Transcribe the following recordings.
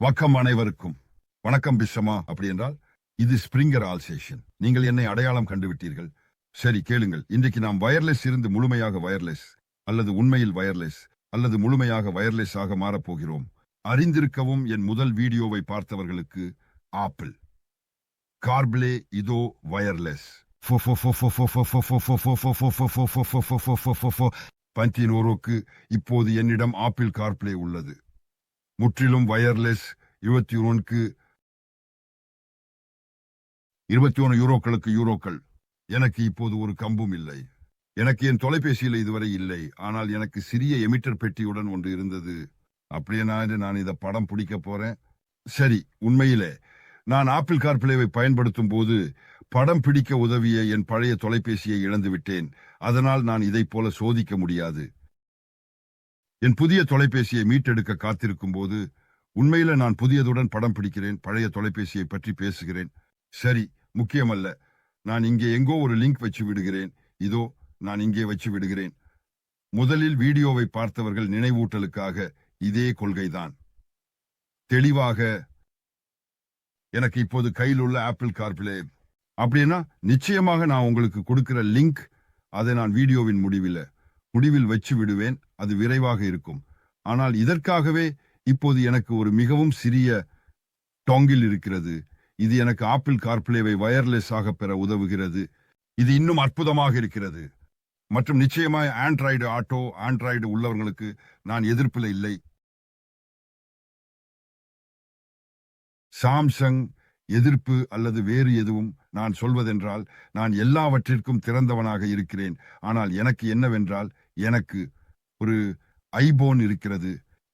வக்கம் அனைவருக்கும் வணக்கம் பிஷமா அப்படி என்றால் இது ஸ்பிரிங்கர் ஆல்சேஷன் நீங்கள் என்னை அடையாளம் கண்டுவிட்டீர்கள் சரி கேளுங்கள் இன்றைக்கு நாம் வயர்லெஸ் இருந்து முழுமையாக வயர்லெஸ் அல்லது உண்மையில் வயர்லெஸ் அல்லது முழுமையாக வயர்லெஸ் ஆக மாறப்போகிறோம் அறிந்திருக்கவும் என் முதல் வீடியோவை பார்த்தவர்களுக்கு ஆப்பிள் கார்பிளே இதோ வயர்லெஸ் பந்தினோரோக்கு இப்போது என்னிடம் ஆப்பிள் கார்பிளே உள்ளது முற்றிலும் வயர்லெஸ் இருபத்தி ஒன்றுக்கு இருபத்தி ஒன்று யூரோக்களுக்கு யூரோக்கள். எனக்கு இப்போது ஒரு கம்பும் இல்லை. எனக்கு என் தொலைபேசியில் இதுவரை இல்லை. ஆனால் எனக்கு சிறிய எமிட்டர் பெட்டியுடன் ஒன்று இருந்தது. அப்படியே நான் நான் இதை படம் பிடிக்க போறேன். சரி உண்மையிலே நான் ஆப்பிள் கார்பிளேவை பயன்படுத்தும் போது படம் பிடிக்க உதவிய என் பழைய தொலைபேசியை இழந்து விட்டேன் அதனால் நான் இதைப் போல சோதிக்க முடியாது. என் புதிய தொலைபேசியை மீட்டெடுக்க காத்திருக்கும் போது உண்மையில நான் புதியதுடன் படம் பிடிக்கிறேன் பழைய தொலைபேசியை பற்றி பேசுகிறேன். சரி முக்கியமல்ல. நான் இங்கே எங்கோ ஒரு லிங்க் வச்சு விடுகிறேன். இதோ நான் இங்கே வச்சு விடுகிறேன். முதலில் வீடியோவை பார்த்தவர்கள் நினைவூட்டலுக்காக இதே கொள்கைதான். தெளிவாக எனக்கு இப்போது கையில் உள்ள ஆப்பிள் கார்பிளே. அப்படின்னா நிச்சயமாக நான் உங்களுக்கு கொடுக்கிற லிங்க் அதை நான் வீடியோவின் முடிவில் முடிவில் வச்சு விடுவேன். அது விரைவாக இருக்கும். ஆனால் இதற்காகவே இப்போது எனக்கு ஒரு மிகவும் சிறிய டோங்கில் இருக்கிறது. இது எனக்கு ஆப்பிள் கார்பிளேவை வயர்லெஸ் ஆக பெற உதவுகிறது. இது இன்னும் அற்புதமாக இருக்கிறது. மற்றும் நிச்சயமாய் ஆண்ட்ராய்டு ஆட்டோ ஆண்ட்ராய்டு உள்ளவர்களுக்கு நான் எதிர்ப்பில் இல்லை. சாம்சங் எதிர்ப்பு அல்லது வேறு எதுவும் நான் சொல்வதென்றால் நான் எல்லாவற்றிற்கும் திறந்தவனாக இருக்கிறேன். ஆனால் எனக்கு என்னவென்றால் எனக்கு ஒரு ஐபோன் இருக்கிறது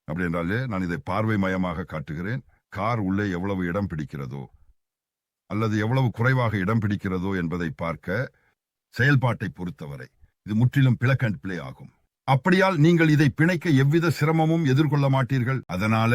அப்படி என்றாலே நான் இதை பார்வை மயமாக காட்டுகிறேன். கார் உள்ளே எவ்வளவு இடம் பிடிக்கிறதோ அல்லது எவ்வளவு குறைவாக இடம் பிடிக்கிறதோ என்பதை பார்க்க செயல்பாட்டை பொறுத்தவரை இது முற்றிலும் பிளக் அண்ட் பிளே ஆகும். அப்படியால் நீங்கள் இதை பிணைக்க எவ்வித சிரமமும் எதிர்கொள்ள மாட்டீர்கள். அதனால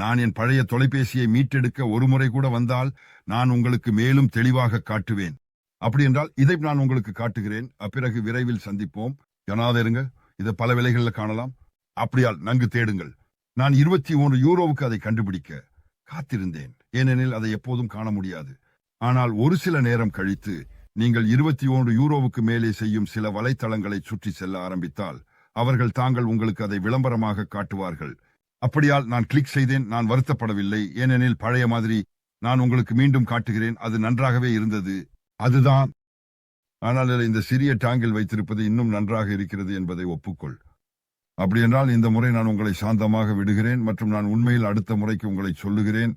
நான் என் பழைய தொலைபேசியை மீட்டெடுக்க ஒரு முறை கூட வந்தால் நான் உங்களுக்கு மேலும் தெளிவாக காட்டுவேன். அப்படி என்றால் இதை நான் உங்களுக்கு காட்டுகிறேன். அப்பிறகு விரைவில் சந்திப்போம். ஜனாதருங்க இதை பல விலைகளில் காணலாம். அப்படியால் நன்கு தேடுங்கள். நான் இருபத்தி ஒன்று யூரோவுக்கு அதை கண்டுபிடிக்க காத்திருந்தேன். ஏனெனில் அதை எப்போதும் காண முடியாது. ஆனால் ஒரு சில நேரம் கழித்து நீங்கள் இருபத்தி ஒன்று யூரோவுக்கு மேலே செய்யும் சில வலைத்தளங்களை சுற்றி செல்ல ஆரம்பித்தால் அவர்கள் தாங்கள் உங்களுக்கு அதை விளம்பரமாக காட்டுவார்கள். அப்படியால் நான் கிளிக் செய்தேன். நான் வருத்தப்படவில்லை. ஏனெனில் பழைய மாதிரி நான் உங்களுக்கு மீண்டும் காட்டுகிறேன். அது நன்றாகவே இருந்தது. அதுதான் ஆனால் இந்த சிறிய டாங்கில் வைத்திருப்பது இன்னும் நன்றாக இருக்கிறது என்பதை ஒப்புக்கொள். அப்படி என்றால் இந்த முறை நான் உங்களை சாந்தமாக விடுகிறேன் மற்றும் நான் உண்மையில் அடுத்த முறைக்கு உங்களை சொல்லுகிறேன்.